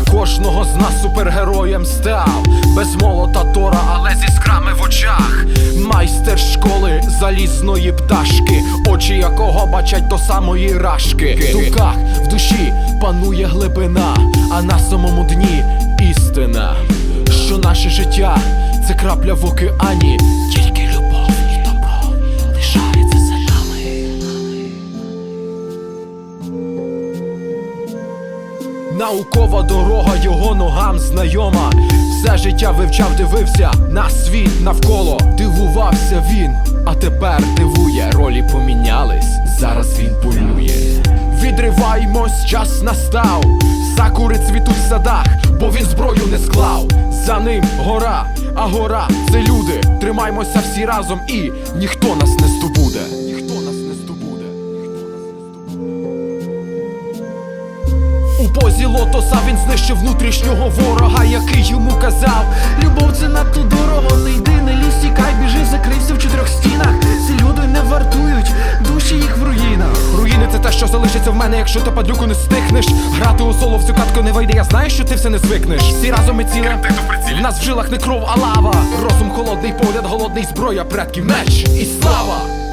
кожного з нас супергероєм став. Без молота Тора, але зі скрами в очах. Майстер школи залізної пташки, очі якого бачать до самої рашки. В думках, в душі панує глибина, а на самому дні істина. Що наше життя це крапля в океані, Наукова дорога його ногам знайома. Все життя вивчав, дивився на світ навколо. Дивувався він, а тепер дивує. Ролі помінялись, зараз він полює. Відриваймось, час настав. Сакури цвітуть в садах, бо він зброю не склав. За ним гора, а гора це люди. Тримаймося всі разом і. Ніхто нас не здобуде. Позі лотоса він знищив внутрішнього ворога, який йому казав Любов це надто дорого, не йди, не лізь, тікай, біжи, закрився в чотирьох стінах. Ці люди не вартують, душі їх в руїнах. Руїни це те, що залишиться в мене, якщо ти падлюку не стихнеш. Грати у соло в цю катку не вийде, я знаю, що ти все не звикнеш. Всі разом ми ціле. В нас в жилах не кров, а лава. Розум холодний, погляд голодний, зброя предків, меч і слава.